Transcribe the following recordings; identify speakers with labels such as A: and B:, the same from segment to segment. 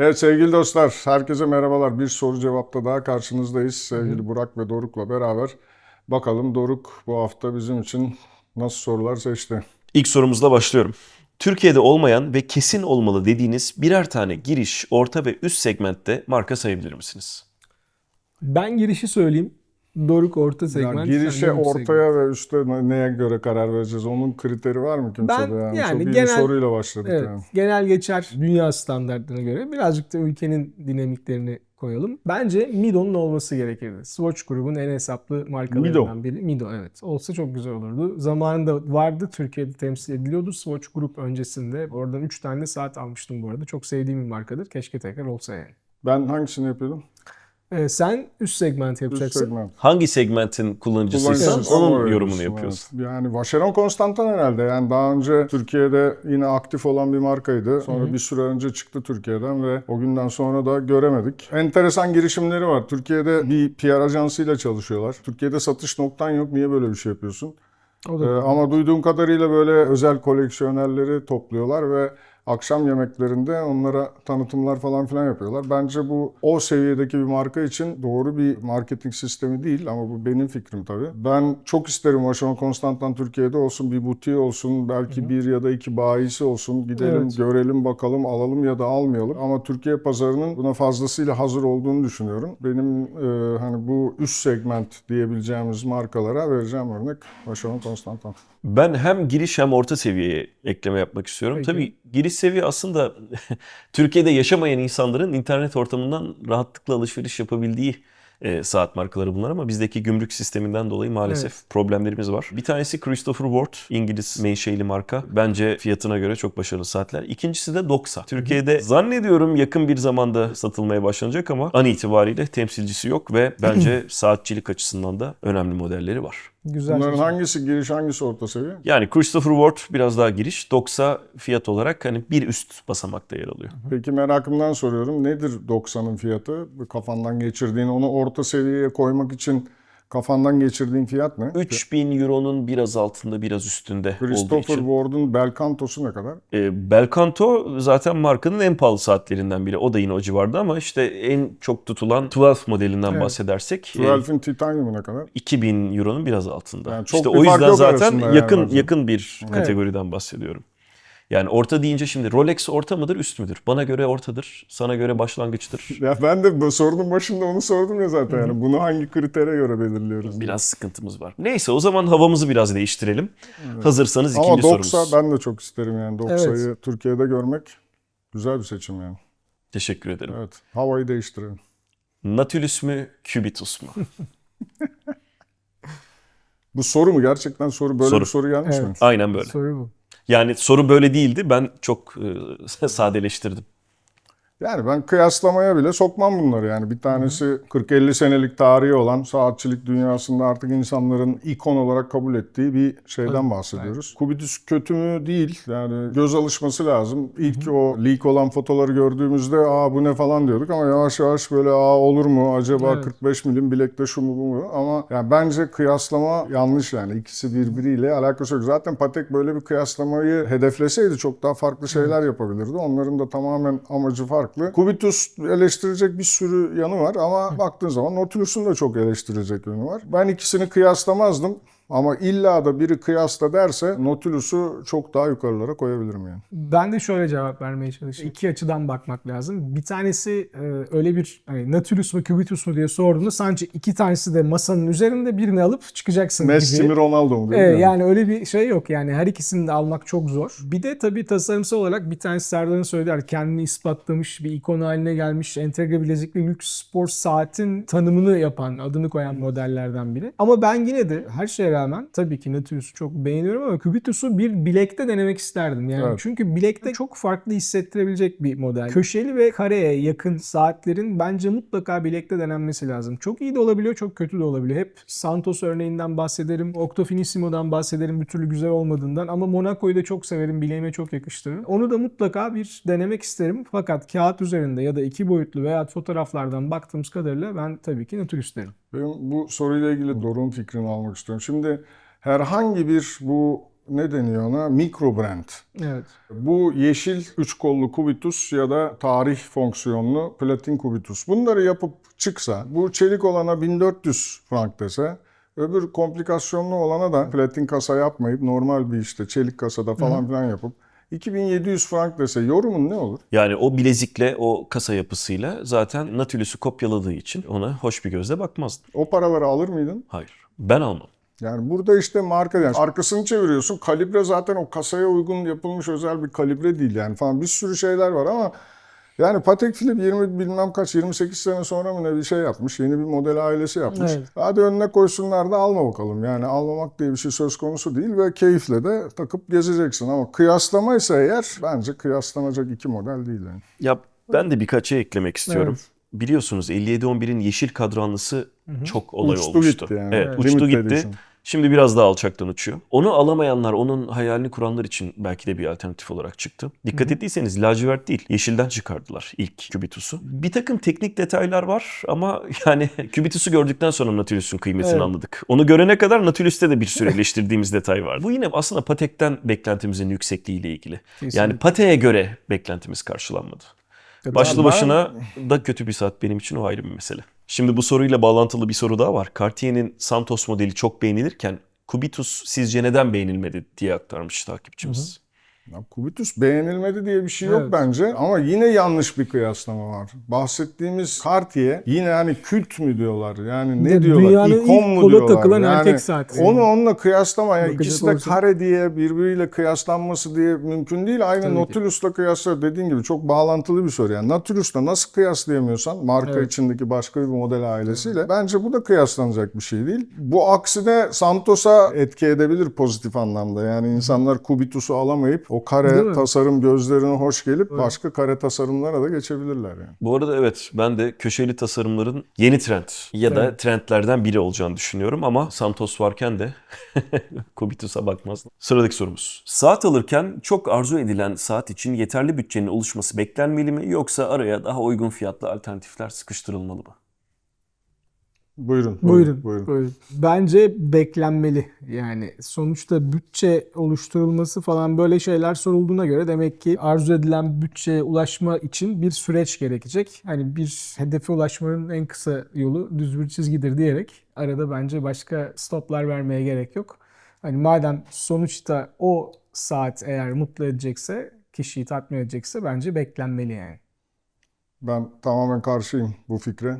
A: Evet sevgili dostlar, herkese merhabalar. Bir soru cevapta daha karşınızdayız. Sevgili Burak ve Doruk'la beraber. Bakalım Doruk bu hafta bizim için nasıl sorular seçti?
B: İlk sorumuzla başlıyorum. Türkiye'de olmayan ve kesin olmalı dediğiniz birer tane giriş, orta ve üst segmentte marka sayabilir misiniz?
C: Ben girişi söyleyeyim. Doruk orta segment.
A: girişe,
C: de üst
A: ortaya ve üste ne- neye göre karar vereceğiz? Onun kriteri var mı kimsede?
C: Ben
A: yani,
C: yani
A: Çok iyi
C: genel-
A: bir soruyla başladık
C: Evet,
A: yani.
C: genel geçer dünya standartlarına göre birazcık da ülkenin dinamiklerini koyalım. Bence Mido'nun olması gerekirdi. Swatch grubun en hesaplı markalarından
A: Mido.
C: biri. Mido evet. Olsa çok güzel olurdu. Zamanında vardı Türkiye'de temsil ediliyordu. Swatch grup öncesinde. Oradan 3 tane saat almıştım bu arada. Çok sevdiğim bir markadır. Keşke tekrar olsa yani.
A: Ben hangisini yapıyordum?
C: Ee, sen üst segment
A: Üst
C: yapacaksın.
A: segment.
B: Hangi segmentin kullanıcısıysan
A: Kullanıcısı,
B: onun yorumunu yapıyorsun.
A: evet. Yani Vacheron Constantin herhalde. Yani daha önce Türkiye'de yine aktif olan bir markaydı. Sonra bir süre önce çıktı Türkiye'den ve o günden sonra da göremedik. Enteresan girişimleri var. Türkiye'de bir PR ajansıyla çalışıyorlar. Türkiye'de satış noktan yok. Niye böyle bir şey yapıyorsun?
C: O
A: Ee,
C: da
A: ama duyduğum kadarıyla böyle özel koleksiyonerleri topluyorlar ve akşam yemeklerinde onlara tanıtımlar falan filan yapıyorlar. Bence bu o seviyedeki bir marka için doğru bir marketing sistemi değil ama bu benim fikrim tabii. Ben çok isterim Vacheron Constantin Türkiye'de olsun, bir butiği olsun, belki bir ya da iki bayisi olsun. Gidelim,
C: Evet.
A: görelim, bakalım, alalım ya da almayalım. Ama Türkiye pazarının buna fazlasıyla hazır olduğunu düşünüyorum. Benim e, hani bu üst segment diyebileceğimiz markalara vereceğim örnek Vacheron Constantin.
B: Ben hem giriş hem orta seviyeye ekleme yapmak istiyorum.
C: Peki.
B: Tabii giriş seviye aslında Türkiye'de yaşamayan insanların internet ortamından rahatlıkla alışveriş yapabildiği e, saat markaları bunlar ama bizdeki gümrük sisteminden dolayı maalesef problemlerimiz var. Bir tanesi Christopher Ward, İngiliz menşeili marka. Bence fiyatına göre çok başarılı saatler. İkincisi de Doxa. Türkiye'de zannediyorum yakın bir zamanda satılmaya başlanacak ama an itibariyle temsilcisi yok ve bence saatçilik açısından da önemli modelleri var.
C: Güzel.
A: Bunların
C: seçim.
A: hangisi giriş, hangisi orta seviye?
B: Yani Christopher Ward biraz daha giriş. Doxa fiyat olarak hani bir üst basamakta yer alıyor.
A: Peki merakımdan soruyorum. Nedir 90'ın fiyatı? Bu Kafandan geçirdiğin, onu orta seviyeye koymak için kafandan geçirdiğin fiyat ne?
B: 3000 euronun biraz altında biraz üstünde olduğu
A: Christopher
B: için.
A: Ward'un Belcanto'su ne kadar?
B: E, Belcanto zaten markanın en pahalı saatlerinden biri. O da yine o civarda ama işte en çok tutulan 12 modelinden
C: Evet.
B: bahsedersek e,
A: 12'in Titanium'u ne kadar?
B: 2000 euronun biraz altında.
A: Yani çok
B: işte
A: bir
B: o
A: fark
B: yüzden
A: yok
B: zaten
A: arasında yani
B: yakın
A: bence.
B: yakın bir kategoriden bahsediyorum. Yani orta deyince şimdi Rolex orta mıdır üst müdür? Bana göre ortadır. Sana göre başlangıçtır.
A: Ya ben de bu sorunun başında onu sordum ya zaten. Yani bunu hangi kritere göre belirliyoruz?
B: Biraz sıkıntımız var. Neyse o zaman havamızı biraz değiştirelim. Hazırsanız
A: Ama
B: ikinci
A: 90
B: sorumuz.
A: ben de çok isterim yani. 90'yı
C: Evet.
A: Türkiye'de görmek güzel bir seçim yani.
B: Teşekkür ederim.
A: Evet. Havayı değiştirelim.
B: Nautilus mü, Cubitus mu?
A: Bu soru mu? Gerçekten soru böyle
B: Soru.
A: bir soru gelmiş mi?
C: Evet.
B: Aynen böyle.
C: Soru bu.
B: Yani soru böyle değildi. Ben çok e, sadeleştirdim.
A: Yani ben kıyaslamaya bile sokmam bunları yani. Bir tanesi 40-50 senelik tarihi olan saatçilik dünyasında artık insanların ikon olarak kabul ettiği bir şeyden bahsediyoruz. Kubitus kötü mü? Değil. Yani göz alışması lazım. İlk o leak olan fotoları gördüğümüzde aa bu ne falan diyorduk ama yavaş yavaş böyle aa olur mu? Acaba
C: Evet.
A: 45 milim bilekte şu mu bu mu? Ama yani bence kıyaslama yanlış yani. İkisi birbiriyle alakası yok. Zaten Patek böyle bir kıyaslamayı hedefleseydi çok daha farklı şeyler yapabilirdi. Onların da tamamen amacı farklı. Kubitus eleştirecek bir sürü yanı var ama baktığın zaman Nautilus'un da çok eleştirecek yönü var. Ben ikisini kıyaslamazdım. Ama illa da biri kıyasla derse Nautilus'u çok daha yukarılara koyabilirim yani.
C: Ben de şöyle cevap vermeye çalışayım. İki açıdan bakmak lazım. Bir tanesi e, öyle bir hani Nautilus mu Cubitus mu diye sorduğunda sadece iki tanesi de masanın üzerinde birini alıp çıkacaksın
A: Messi
C: gibi.
A: mi Ronaldo mu?
C: Evet, yani öyle bir şey yok yani her ikisini de almak çok zor. Bir de tabii tasarımsal olarak bir tanesi Serdar'ın söylediği kendini ispatlamış bir ikon haline gelmiş entegre bilezikli lüks spor saatin tanımını yapan adını koyan modellerden biri. Ama ben yine de her şeye rağmen tabii ki Nautilus'u çok beğeniyorum ama Cubitus'u bir bilekte denemek isterdim. Yani
A: Evet.
C: çünkü bilekte çok farklı hissettirebilecek bir model. Köşeli ve kareye yakın saatlerin bence mutlaka bilekte denenmesi lazım. Çok iyi de olabiliyor, çok kötü de olabiliyor. Hep Santos örneğinden bahsederim, Octofinissimo'dan bahsederim bir türlü güzel olmadığından ama Monaco'yu da çok severim, bileğime çok yakıştırırım. Onu da mutlaka bir denemek isterim. Fakat kağıt üzerinde ya da iki boyutlu veya fotoğraflardan baktığımız kadarıyla ben tabii ki Nautilus derim.
A: Benim bu soruyla ilgili Doruk'un fikrini almak istiyorum. Şimdi herhangi bir bu ne deniyor ona? Mikro brand.
C: Evet.
A: Bu yeşil üç kollu kubitus ya da tarih fonksiyonlu platin kubitus. Bunları yapıp çıksa bu çelik olana 1400 frank dese öbür komplikasyonlu olana da platin kasa yapmayıp normal bir işte çelik kasada falan filan yapıp 2700 frank dese yorumun ne olur?
B: Yani o bilezikle, o kasa yapısıyla zaten Nautilus'u kopyaladığı için ona hoş bir gözle bakmazdım.
A: O paraları alır mıydın?
B: Hayır. Ben almam.
A: Yani burada işte marka yani arkasını çeviriyorsun. Kalibre zaten o kasaya uygun yapılmış özel bir kalibre değil yani falan bir sürü şeyler var ama yani Patek Philippe 20 bilmem kaç 28 sene sonra mı ne bir şey yapmış. Yeni bir model ailesi yapmış.
C: Evet.
A: Hadi önüne koysunlar da alma bakalım. Yani almamak diye bir şey söz konusu değil ve keyifle de takıp gezeceksin ama kıyaslama ise eğer bence kıyaslanacak iki model değil yani.
B: Ya ben de birkaç şey eklemek istiyorum. Biliyorsunuz 5711'in yeşil kadranlısı çok olay
A: Uçtu
B: olmuştu.
A: gitti yani.
B: Evet,
A: Evet.
B: uçtu
A: Limited
B: gitti.
A: edition.
B: Şimdi biraz daha alçaktan uçuyor. Onu alamayanlar, onun hayalini kuranlar için belki de bir alternatif olarak çıktı. Dikkat ettiyseniz lacivert değil, yeşilden çıkardılar ilk Cubitus'u. Bir takım teknik detaylar var ama yani Cubitus'u gördükten sonra Nautilus'un kıymetini
C: Evet.
B: anladık. Onu görene kadar Nautilus'te de bir sürü eleştirdiğimiz detay var. Bu yine aslında Patek'ten beklentimizin yüksekliğiyle ilgili.
C: Kesinlikle.
B: Yani Patek'e göre beklentimiz karşılanmadı. Başlı
A: Ben-
B: başına da kötü bir saat benim için o ayrı bir mesele. Şimdi bu soruyla bağlantılı bir soru daha var. Cartier'in Santos modeli çok beğenilirken Kubitus sizce neden beğenilmedi diye aktarmış takipçimiz.
A: Ya Kubitus beğenilmedi diye bir şey yok
C: Evet.
A: bence ama yine yanlış bir kıyaslama var. Bahsettiğimiz Cartier yine hani kült mü diyorlar yani ne
C: De-
A: diyorlar
C: dünyanın
A: ikon
C: ilk
A: mu
C: kola
A: diyorlar.
C: takılan
A: yani
C: erkek saati.
A: Onu onunla kıyaslama yani ikisi de
C: olursak-
A: kare diye birbiriyle kıyaslanması diye mümkün değil. Aynı
C: Tabii.
A: Nautilus'la kıyasla dediğin gibi çok bağlantılı bir soru yani. Nautilus'la nasıl kıyaslayamıyorsan marka
C: Evet.
A: içindeki başka bir model ailesiyle bence bu da kıyaslanacak bir şey değil. Bu aksine Santos'a etki edebilir pozitif anlamda. Yani insanlar Kubitus'u alamayıp o
C: Değil
A: kare tasarım gözlerine hoş gelip başka kare tasarımlara da geçebilirler yani.
B: Bu arada evet ben de köşeli tasarımların yeni trend ya da
C: Evet.
B: trendlerden biri olacağını düşünüyorum ama Santos varken de Kubitus'a bakmazdım. Sıradaki sorumuz. Saat alırken çok arzu edilen saat için yeterli bütçenin oluşması beklenmeli mi yoksa araya daha uygun fiyatlı alternatifler sıkıştırılmalı mı?
A: Buyurun.
C: Buyurun,
A: buyurun.
C: buyurun. Bence beklenmeli. Yani sonuçta bütçe oluşturulması falan böyle şeyler sorulduğuna göre demek ki arzu edilen bütçeye ulaşma için bir süreç gerekecek. Hani bir hedefe ulaşmanın en kısa yolu düz bir çizgidir diyerek arada bence başka stoplar vermeye gerek yok. Hani madem sonuçta o saat eğer mutlu edecekse, kişiyi tatmin edecekse bence beklenmeli yani.
A: Ben tamamen karşıyım bu fikre.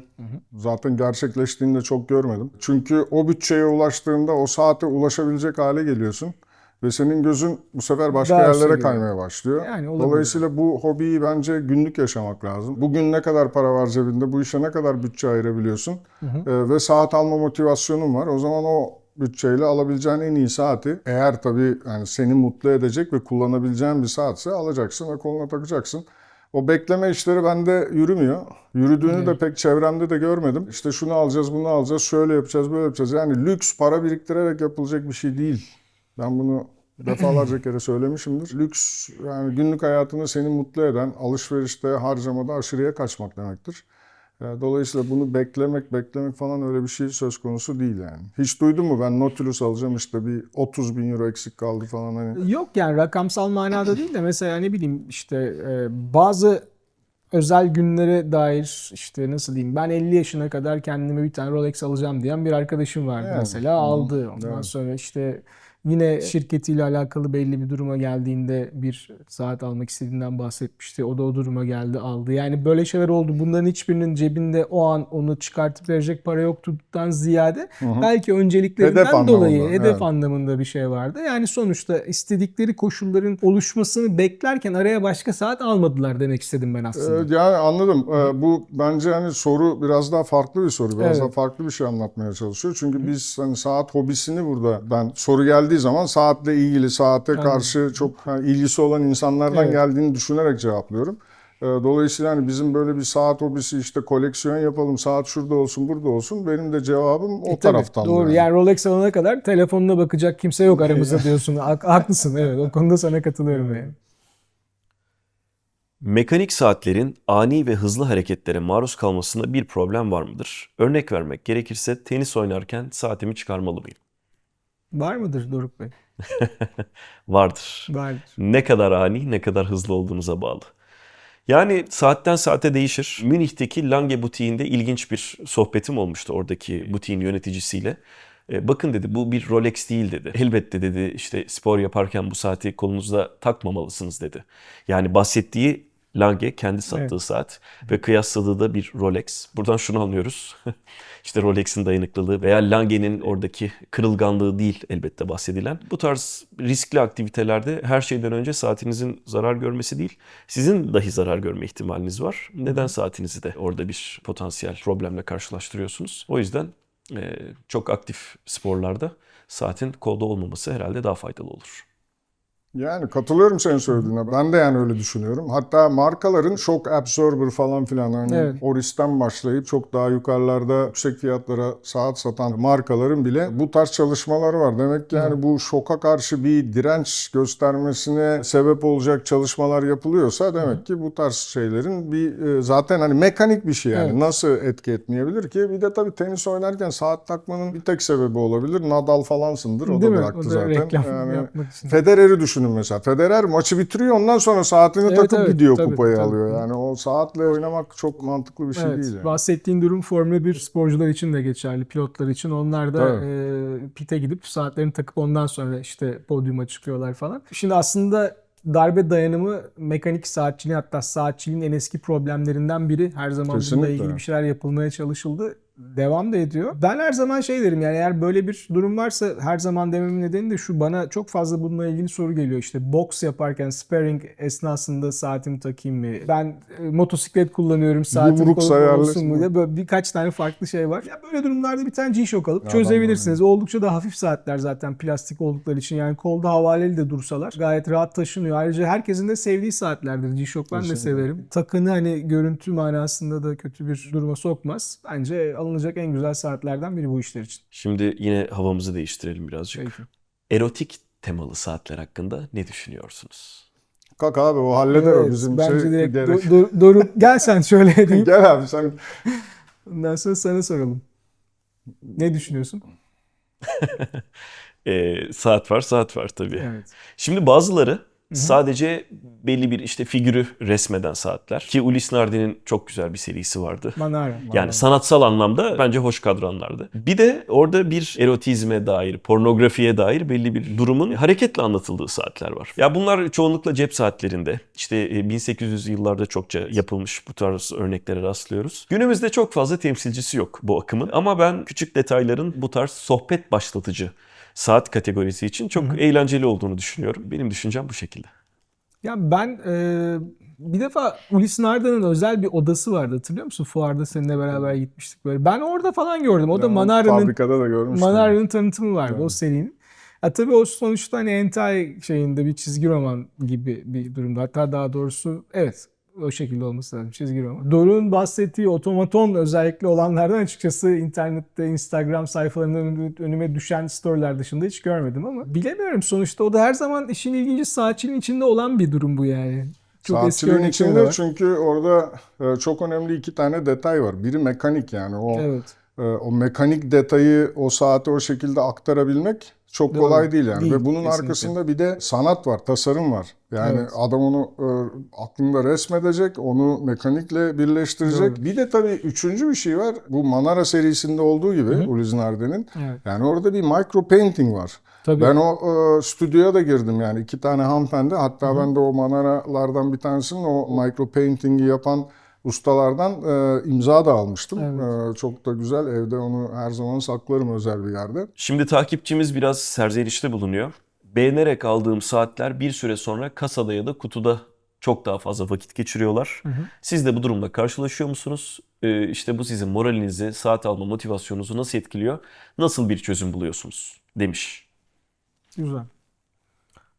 A: Zaten gerçekleştiğini de çok görmedim. Çünkü o bütçeye ulaştığında o saate ulaşabilecek hale geliyorsun. Ve senin gözün bu sefer başka
C: Daha
A: yerlere
C: seviyor.
A: kaymaya başlıyor.
C: Yani olabilir.
A: Dolayısıyla bu hobiyi bence günlük yaşamak lazım. Bugün ne kadar para var cebinde, bu işe ne kadar bütçe ayırabiliyorsun Ee, ve saat alma motivasyonun var. O zaman o bütçeyle alabileceğin en iyi saati eğer tabii yani seni mutlu edecek ve kullanabileceğin bir saatse alacaksın ve koluna takacaksın. O bekleme işleri bende yürümüyor. Yürüdüğünü de pek çevremde de görmedim. İşte şunu alacağız, bunu alacağız, şöyle yapacağız, böyle yapacağız. Yani lüks para biriktirerek yapılacak bir şey değil. Ben bunu defalarca kere söylemişimdir. Lüks yani günlük hayatını seni mutlu eden alışverişte, harcamada aşırıya kaçmak demektir. Dolayısıyla bunu beklemek, beklemek falan öyle bir şey söz konusu değil yani. Hiç duydun mu ben Nautilus alacağım işte bir 30 bin euro eksik kaldı falan hani.
C: Yok yani rakamsal manada değil de mesela ne bileyim işte e, bazı özel günlere dair işte nasıl diyeyim ben 50 yaşına kadar kendime bir tane Rolex alacağım diyen bir arkadaşım vardı
A: Yani,
C: mesela aldı. Ondan
A: evet.
C: sonra işte yine şirketiyle alakalı belli bir duruma geldiğinde bir saat almak istediğinden bahsetmişti. O da o duruma geldi aldı. Yani böyle şeyler oldu. Bunların hiçbirinin cebinde o an onu çıkartıp verecek para yoktuktan ziyade belki önceliklerinden
A: Hedef anlamında,
C: dolayı hedef
A: evet.
C: anlamında bir şey vardı. Yani sonuçta istedikleri koşulların oluşmasını beklerken araya başka saat almadılar demek istedim ben aslında.
A: Ee, Yani anladım. Ee, Bu bence hani soru biraz daha farklı bir soru. Biraz
C: Evet.
A: daha farklı bir şey anlatmaya çalışıyor. Çünkü biz hani saat hobisini burada ben soru geldiği zaman saatle ilgili saate karşı çok hani ilgisi olan insanlardan
C: Evet.
A: geldiğini düşünerek cevaplıyorum. Ee, Dolayısıyla hani bizim böyle bir saat hobisi işte koleksiyon yapalım, saat şurada olsun, burada olsun. Benim de cevabım o
C: E tabii,
A: taraftan.
C: Doğru. Yani Rolex alana kadar telefonuna bakacak kimse yok aramızda diyorsun. Hak- Haklısın evet. O konuda sana katılıyorum yani.
B: Mekanik saatlerin ani ve hızlı hareketlere maruz kalmasında bir problem var mıdır? Örnek vermek gerekirse tenis oynarken saatimi çıkarmalı mıyım?
C: Var mıdır Doruk Bey?
B: Vardır.
C: Vardır.
B: Ne kadar ani, ne kadar hızlı olduğunuza bağlı. Yani saatten saate değişir. Münih'teki Lange butiğinde ilginç bir sohbetim olmuştu oradaki butiğin yöneticisiyle. E, bakın dedi bu bir Rolex değil dedi. Elbette dedi işte spor yaparken bu saati kolunuzda takmamalısınız dedi. Yani bahsettiği Lange kendi sattığı
C: Evet.
B: saat ve kıyasladığı da bir Rolex. Buradan şunu anlıyoruz. işte Rolex'in dayanıklılığı veya Lange'nin oradaki kırılganlığı değil elbette bahsedilen. Bu tarz riskli aktivitelerde her şeyden önce saatinizin zarar görmesi değil, sizin dahi zarar görme ihtimaliniz var. Neden saatinizi de orada bir potansiyel problemle karşılaştırıyorsunuz? O yüzden çok aktif sporlarda saatin kolda olmaması herhalde daha faydalı olur.
A: Yani katılıyorum senin söylediğine. Ben de yani öyle düşünüyorum. Hatta markaların shock absorber falan filan hani
C: Evet.
A: Oris'ten başlayıp çok daha yukarılarda yüksek fiyatlara saat satan markaların bile bu tarz çalışmaları var. Demek ki yani bu şoka karşı bir direnç göstermesine sebep olacak çalışmalar yapılıyorsa demek ki bu tarz şeylerin bir e, zaten hani mekanik bir şey yani
C: Evet.
A: nasıl etki etmeyebilir ki? Bir de tabii tenis oynarken saat takmanın bir tek sebebi olabilir. Nadal falansındır. O
C: Değil
A: da
C: mi?
A: bıraktı
C: O da
A: zaten. Yani
C: yapmak için.
A: Düşünün mesela. Federer maçı bitiriyor ondan sonra saatini
C: Evet,
A: takıp
C: evet,
A: gidiyor
C: tabii,
A: kupayı
C: tabii.
A: alıyor. Yani o saatle oynamak çok mantıklı bir şey
C: Evet,
A: değil. Yani.
C: bahsettiğin durum Formula 1 sporcular için de geçerli, pilotlar için. Onlar da
A: Tabii.
C: e, pite gidip saatlerini takıp ondan sonra işte podyuma çıkıyorlar falan. Şimdi aslında darbe dayanımı mekanik saatçiliğin hatta saatçiliğin en eski problemlerinden biri. Her zaman bununla
A: Kesinlikle.
C: ilgili bir şeyler yapılmaya çalışıldı. Devam da ediyor. Ben her zaman şey derim yani eğer böyle bir durum varsa her zaman dememin nedeni de şu bana çok fazla bununla ilgili soru geliyor. İşte boks yaparken sparring esnasında saatimi takayım mı? Ben e, motosiklet kullanıyorum saatim
A: Yumruk
C: kolum olsun mu? Ya böyle birkaç tane farklı şey var. Ya böyle durumlarda bir tane G-Shock alıp
A: Ya
C: çözebilirsiniz. Oldukça da hafif saatler zaten plastik oldukları için. Yani kolda havaleli de dursalar gayet rahat taşınıyor. Ayrıca herkesin de sevdiği saatlerdir G-Shock. Ben de severim. Takını hani görüntü manasında da kötü bir duruma sokmaz. Bence alınacak en güzel saatlerden biri bu işler için.
B: Şimdi yine havamızı değiştirelim birazcık.
C: Peki.
B: Erotik temalı saatler hakkında ne düşünüyorsunuz?
A: Kalk abi o halleder o
C: Evet,
A: bizim
C: bence
A: şey
C: direkt
A: gerek.
C: Do- Do- Doruk gel sen şöyle diyeyim.
A: Gel abi sen
C: Ondan sonra sana soralım. Ne düşünüyorsun?
B: Ee, saat var, saat var tabii.
C: Evet.
B: Şimdi bazıları sadece belli bir işte figürü resmeden saatler. Ki Ulis Nardi'nin çok güzel bir serisi vardı.
C: Manara.
B: Yani sanatsal anlamda bence hoş kadranlardı. Bir de orada bir erotizme dair, pornografiye dair belli bir durumun hareketle anlatıldığı saatler var. Ya bunlar çoğunlukla cep saatlerinde. İşte e, 1800 yıllarda çokça yapılmış bu tarz örneklere rastlıyoruz. Günümüzde çok fazla temsilcisi yok bu akımın. Ama ben küçük detayların bu tarz sohbet başlatıcı saat kategorisi için çok eğlenceli olduğunu düşünüyorum. Benim düşüncem bu şekilde.
C: Ya ben e, bir defa Ulis Narda'nın özel bir odası vardı hatırlıyor musun? Fuarda seninle beraber gitmiştik böyle. Ben orada falan gördüm. O da Manara'nın
A: fabrikada da görmüştüm.
C: Manara'nın tanıtımı vardı o
A: Evet.
C: serinin. Ya tabii o sonuçta hani hentai şeyinde bir çizgi roman gibi bir durumda. Hatta daha doğrusu evet o şekilde olması lazım çizgi roman. Doruk'un bahsettiği otomaton özellikle olanlardan açıkçası internette Instagram sayfalarından önüme- düşen storyler dışında hiç görmedim ama bilemiyorum sonuçta o da her zaman işin ilginci saatçinin içinde olan bir durum bu yani. Çok eski örnekleri de
A: içinde
C: var.
A: çünkü orada e, çok önemli iki tane detay var. Biri mekanik yani o
C: Evet.
A: e, o mekanik detayı o saate o şekilde aktarabilmek çok
C: Doğru.
A: kolay değil yani.
C: Değil,
A: Ve bunun
C: kesinlikle.
A: arkasında bir de sanat var, tasarım var. Yani
C: Evet.
A: adam onu e, aklında resmedecek, onu mekanikle birleştirecek.
C: Doğru.
A: Bir de tabii üçüncü bir şey var. Bu Manara serisinde olduğu gibi Uliz Nardi'nin.
C: Evet.
A: Yani orada bir micro painting var.
C: Tabii.
A: Ben o e, stüdyoya da girdim yani iki tane hanımefendi. Hatta ben de o manaralardan bir tanesinin o micro painting'i yapan ustalardan e, imza da almıştım.
C: Evet.
A: E, çok da güzel. Evde onu her zaman saklarım özel bir yerde.
B: Şimdi takipçimiz biraz serzenişte bulunuyor. Beğenerek aldığım saatler bir süre sonra kasada ya da kutuda çok daha fazla vakit geçiriyorlar. Siz de bu durumla karşılaşıyor musunuz? Ee, işte bu sizin moralinizi, saat alma motivasyonunuzu nasıl etkiliyor? Nasıl bir çözüm buluyorsunuz? Demiş.
C: Güzel.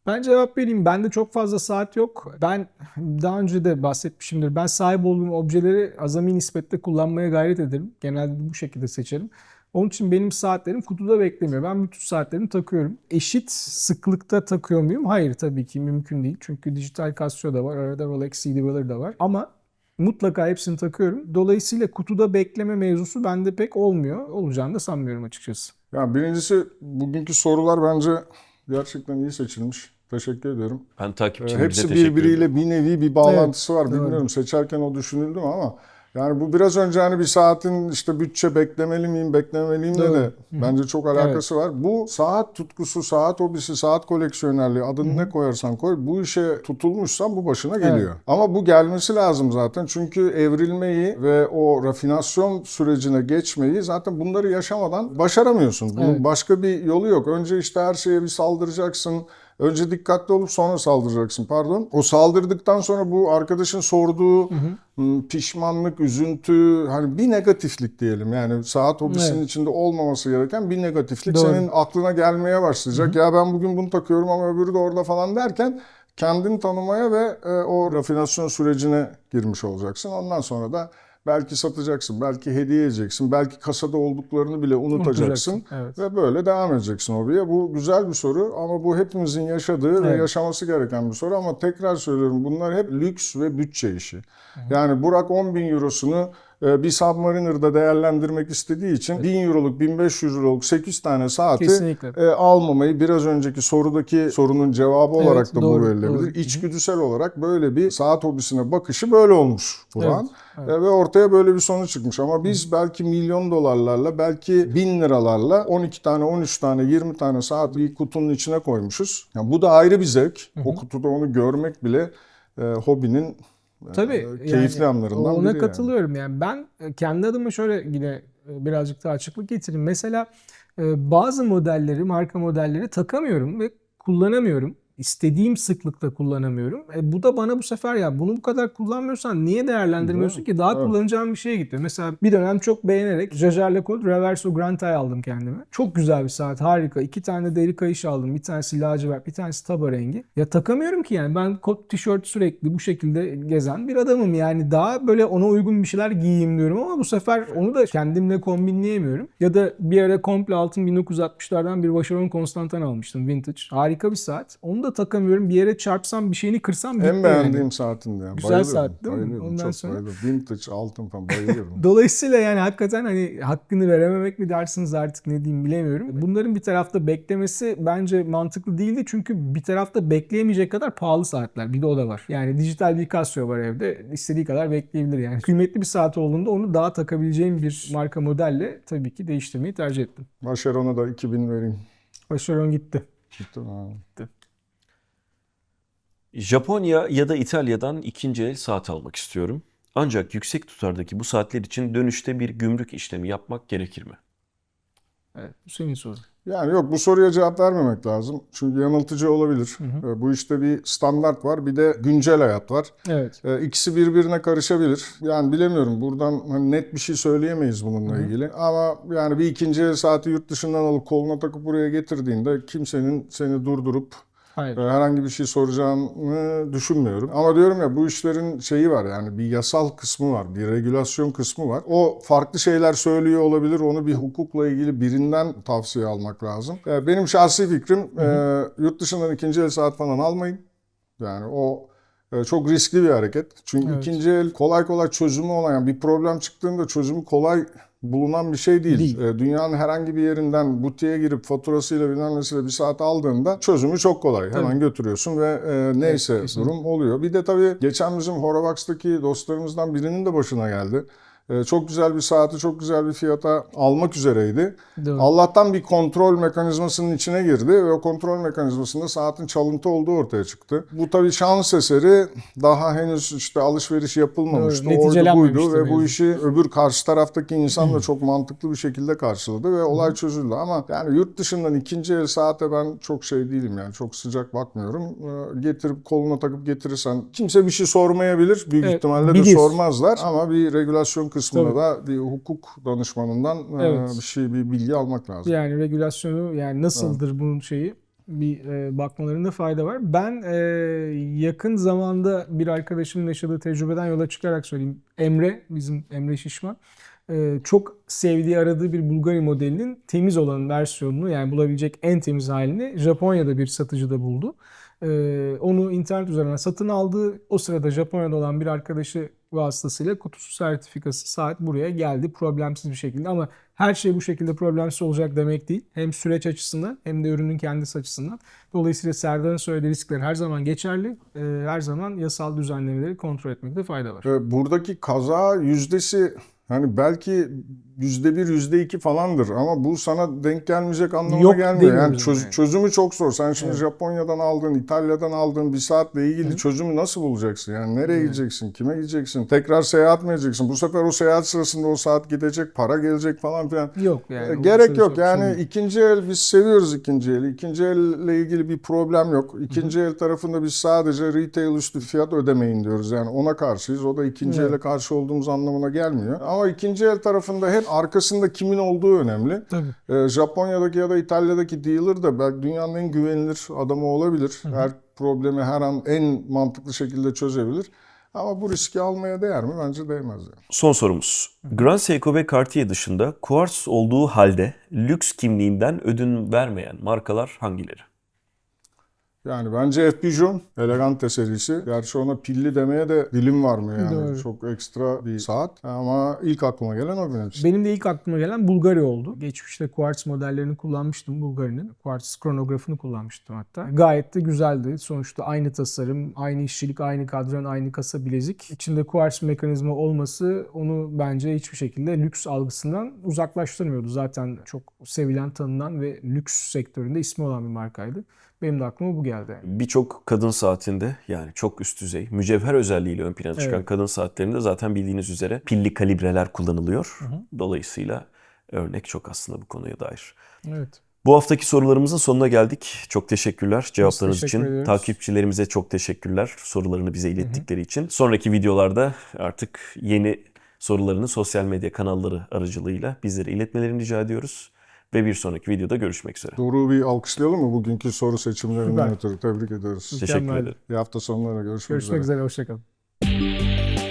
C: Ben cevap vereyim. Bende çok fazla saat yok. Ben daha önce de bahsetmişimdir. Ben sahip olduğum objeleri azami nispette kullanmaya gayret ederim. Genelde bu şekilde seçerim. Onun için benim saatlerim kutuda beklemiyor. Ben bütün saatlerimi takıyorum. Eşit sıklıkta takıyor muyum? Hayır tabii ki mümkün değil. Çünkü dijital Casio da var. Arada Rolex CD da var. Ama mutlaka hepsini takıyorum. Dolayısıyla kutuda bekleme mevzusu bende pek olmuyor. Olacağını da sanmıyorum açıkçası.
A: Ya birincisi bugünkü sorular bence gerçekten iyi seçilmiş. Teşekkür ediyorum.
B: Ben
A: Ee,
B: takipçilerimize
A: hepsi
B: teşekkür ederim.
A: birbiriyle bir nevi bir bağlantısı var.
C: doğru.
A: Bilmiyorum seçerken o düşünüldü mü ama yani bu biraz önce hani bir saatin işte bütçe beklemeli miyim, beklemeliyim de de bence çok alakası var. Bu saat tutkusu, saat hobisi, saat koleksiyonerliği adını ne koyarsan koy bu işe tutulmuşsan bu başına geliyor. Ama bu gelmesi lazım zaten. Çünkü evrilmeyi ve o rafinasyon sürecine geçmeyi zaten bunları yaşamadan başaramıyorsun. Bunun
C: Evet.
A: başka bir yolu yok. Önce işte her şeye bir saldıracaksın. Önce dikkatli olup sonra saldıracaksın pardon. O saldırdıktan sonra bu arkadaşın sorduğu m, pişmanlık, üzüntü hani bir negatiflik diyelim. Yani saat hobisinin
C: Evet.
A: içinde olmaması gereken bir negatiflik
C: Doğru.
A: senin aklına gelmeye başlayacak. Ya ben bugün bunu takıyorum ama öbürü de orada falan derken kendini tanımaya ve e, o rafinasyon sürecine girmiş olacaksın. Ondan sonra da belki satacaksın, belki hediye edeceksin, belki kasada olduklarını bile unutacaksın.
C: Unutacaksın, evet.
A: Ve böyle devam edeceksin hobiye. Bu güzel bir soru ama bu hepimizin yaşadığı ve
C: Evet.
A: yaşaması gereken bir soru. Ama tekrar söylüyorum bunlar hep lüks ve bütçe işi. Yani Burak 10 bin eurosunu bir Submariner'da değerlendirmek istediği için 1000 euroluk, 1500 euroluk 8 tane saati
C: Kesinlikle.
A: e, almamayı biraz önceki sorudaki sorunun cevabı
C: Evet,
A: olarak da
C: doğru,
A: bu verilebilir.
C: doğru.
A: İçgüdüsel olarak böyle bir saat hobisine bakışı böyle olmuş Burak'ın.
C: Evet,
A: E, Ve ortaya böyle bir sonuç çıkmış. Ama biz belki milyon dolarlarla, belki bin liralarla 12 tane, 13 tane, 20 tane saat bir kutunun içine koymuşuz. Yani bu da ayrı bir zevk. O kutuda onu görmek bile e, hobinin
C: Tabii.
A: keyifli
C: yani
A: anlarından
C: Ona
A: biri. yani.
C: katılıyorum. Yani. ben e, kendi adıma şöyle yine e, birazcık daha açıklık getireyim. Mesela e, bazı modelleri, marka modelleri takamıyorum ve kullanamıyorum. İstediğim sıklıkta kullanamıyorum. E, bu da bana bu sefer ya bunu bu kadar kullanmıyorsan niye değerlendirmiyorsun ki? Daha
A: Evet.
C: kullanacağım bir şeye gitti. Mesela bir dönem çok beğenerek Jaeger LeCoultre Reverso Grand'Eye aldım kendime. Çok güzel bir saat, harika. İki tane deri kayış aldım. Bir tanesi lacivert, bir tanesi taba rengi. Ya takamıyorum ki yani. Ben kot tişört sürekli bu şekilde gezen bir adamım. Yani daha böyle ona uygun bir şeyler giyeyim diyorum ama bu sefer onu da kendimle kombinleyemiyorum. Ya da bir ara komple altın 1960'lardan bir Vacheron Constantin almıştım vintage. Harika bir saat. Onu da takamıyorum. Bir yere çarpsam bir şeyini kırsam gitti
A: En beğendiğim
C: yani.
A: saatin ya.
C: Güzel
A: Bayılıyorum,
C: saat değil mi?
A: bayılıyorum,
C: Ondan
A: çok
C: sonra-
A: bayılıyorum. Vintage, altın falan bayılıyorum.
C: Dolayısıyla yani hakikaten hani hakkını verememek mi dersiniz artık ne diyeyim bilemiyorum. Bunların bir tarafta beklemesi bence mantıklı değildi. Çünkü bir tarafta bekleyemeyecek kadar pahalı saatler. Bir de o da var. Yani dijital bir Casio var evde. istediği kadar bekleyebilir yani. Kıymetli bir saat olduğunda onu daha takabileceğim bir marka modelle tabii ki değiştirmeyi tercih ettim.
A: Vacheron'a da 2000 vereyim.
C: Vacheron gitti.
A: Gitti mi? Ha.
B: Japonya ya da İtalya'dan ikinci el saat almak istiyorum. Ancak yüksek tutardaki bu saatler için dönüşte bir gümrük işlemi yapmak gerekir mi?
C: Evet, bu senin sorun.
A: Yani yok bu soruya cevap vermemek lazım. Çünkü yanıltıcı olabilir. Ee, Bu işte bir standart var bir de güncel hayat var.
C: Evet.
A: Ee, İkisi birbirine karışabilir. Yani bilemiyorum buradan hani net bir şey söyleyemeyiz bununla ilgili. Ama yani bir ikinci el saati yurt dışından alıp koluna takıp buraya getirdiğinde kimsenin seni durdurup
C: Hayır.
A: herhangi bir şey soracağını düşünmüyorum. Ama diyorum ya bu işlerin şeyi var yani bir yasal kısmı var, bir regülasyon kısmı var. O farklı şeyler söylüyor olabilir. Onu bir hukukla ilgili birinden tavsiye almak lazım. E, Benim şahsi fikrim e, yurt dışından ikinci el saat falan almayın. Yani o e, çok riskli bir hareket. Çünkü
C: Evet.
A: ikinci el kolay kolay çözümü olan yani bir problem çıktığında çözümü kolay bulunan bir şey değil.
C: Değil.
A: E, Dünyanın herhangi bir yerinden butiğe girip faturasıyla bilmem nesiyle bir saat aldığında çözümü çok kolay. Hemen götürüyorsun ve e, neyse
C: kesinlikle.
A: durum oluyor. Bir de tabii geçen bizim Horavax'taki dostlarımızdan birinin de başına geldi. E, Çok güzel bir saati çok güzel bir fiyata almak üzereydi.
C: Doğru.
A: Allah'tan bir kontrol mekanizmasının içine girdi ve o kontrol mekanizmasında saatin çalıntı olduğu ortaya çıktı. Bu tabii şans eseri daha henüz işte alışveriş yapılmamıştı.
C: Neticelenmemişti
A: buydu ve bu işi öbür karşı taraftaki insan da çok mantıklı bir şekilde karşıladı ve olay çözüldü. Ama yani yurt dışından ikinci el saate ben çok şey değilim yani çok sıcak bakmıyorum. Ee, Getirip koluna takıp getirirsen kimse bir şey sormayabilir. Büyük
C: Evet,
A: ihtimalle de
C: bilir.
A: sormazlar ama bir regülasyon kısmında
C: Tabii.
A: da bir hukuk danışmanından e,
C: Evet.
A: bir şey bir bilgi almak lazım.
C: Yani regülasyonu yani nasıldır bunun şeyi bir e, bakmalarında fayda var. Ben e, yakın zamanda bir arkadaşımın yaşadığı tecrübeden yola çıkarak söyleyeyim. Emre, bizim Emre Şişman. e, çok sevdiği aradığı bir Bulgari modelinin temiz olan versiyonunu yani bulabilecek en temiz halini Japonya'da bir satıcıda buldu. E, onu internet üzerinden satın aldı. O sırada Japonya'da olan bir arkadaşı vasıtasıyla kutusu sertifikası saat buraya geldi problemsiz bir şekilde ama her şey bu şekilde problemsiz olacak demek değil. Hem süreç açısından hem de ürünün kendisi açısından. Dolayısıyla Serdar'ın söylediği riskler her zaman geçerli. E, her zaman yasal düzenlemeleri kontrol etmekte fayda var.
A: Buradaki kaza yüzdesi hani belki yüzde bir, yüzde iki falandır ama bu sana denk gelmeyecek anlamına
C: Yok
A: gelmiyor. Yani çöz-
C: yani.
A: çözümü çok zor. Sen şimdi
C: Evet.
A: Japonya'dan aldığın, İtalya'dan aldığın bir saatle ilgili çözümü nasıl bulacaksın? Yani nereye gideceksin? Kime gideceksin? Tekrar seyahat mi edeceksin? Bu sefer o seyahat sırasında o saat gidecek, para gelecek falan filan.
C: Yok yani.
A: E, Gerek yok. Yani
C: haklısın.
A: ikinci el biz seviyoruz ikinci eli. İkinci elle ilgili bir problem yok. İkinci el tarafında biz sadece retail üstü fiyat ödemeyin diyoruz. Yani ona karşıyız. O da ikinci
C: Evet.
A: ele karşı olduğumuz anlamına gelmiyor. Ama ikinci el tarafında hep arkasında kimin olduğu önemli.
C: Tabii.
A: Ee, Japonya'daki ya da İtalya'daki dealer da belki dünyanın en güvenilir adamı olabilir. Her problemi her an en mantıklı şekilde çözebilir. Ama bu riski almaya değer mi? Bence değmez. Yani.
B: Son sorumuz. Grand Seiko ve Cartier dışında Quartz olduğu halde lüks kimliğinden ödün vermeyen markalar hangileri?
A: Yani bence F. Pigeon Elegante serisi. Gerçi ona pilli demeye de dilim var mı yani?
C: Doğru.
A: Çok ekstra bir saat. Ama ilk aklıma gelen o benim.
C: Benim de ilk aklıma gelen Bulgari oldu. Geçmişte Quartz modellerini kullanmıştım Bulgari'nin. Quartz kronografını kullanmıştım hatta. Gayet de güzeldi. Sonuçta aynı tasarım, aynı işçilik, aynı kadran, aynı kasa bilezik. İçinde Quartz mekanizma olması onu bence hiçbir şekilde lüks algısından uzaklaştırmıyordu. Zaten çok sevilen, tanınan ve lüks sektöründe ismi olan bir markaydı. Benim de aklıma bu geldi.
B: Birçok kadın saatinde yani çok üst düzey mücevher özelliğiyle ön plana çıkan
C: Evet.
B: kadın saatlerinde zaten bildiğiniz üzere pilli kalibreler kullanılıyor. Dolayısıyla örnek çok aslında bu konuya dair.
C: Evet.
B: Bu haftaki sorularımızın sonuna geldik. Çok teşekkürler cevaplarınız
C: teşekkür
B: için.
C: ediyoruz.
B: Takipçilerimize çok teşekkürler sorularını bize ilettikleri için. Sonraki videolarda artık yeni sorularını sosyal medya kanalları aracılığıyla bizlere iletmelerini rica ediyoruz. Ve bir sonraki videoda görüşmek üzere.
A: Doğru bir alkışlayalım mı bugünkü soru seçimlerinden ötürü? Tebrik ediyoruz.
B: Teşekkür ederim.
A: İyi hafta sonları. Görüşmek,
C: Görüşmek
A: üzere.
C: üzere. Hoşçakalın.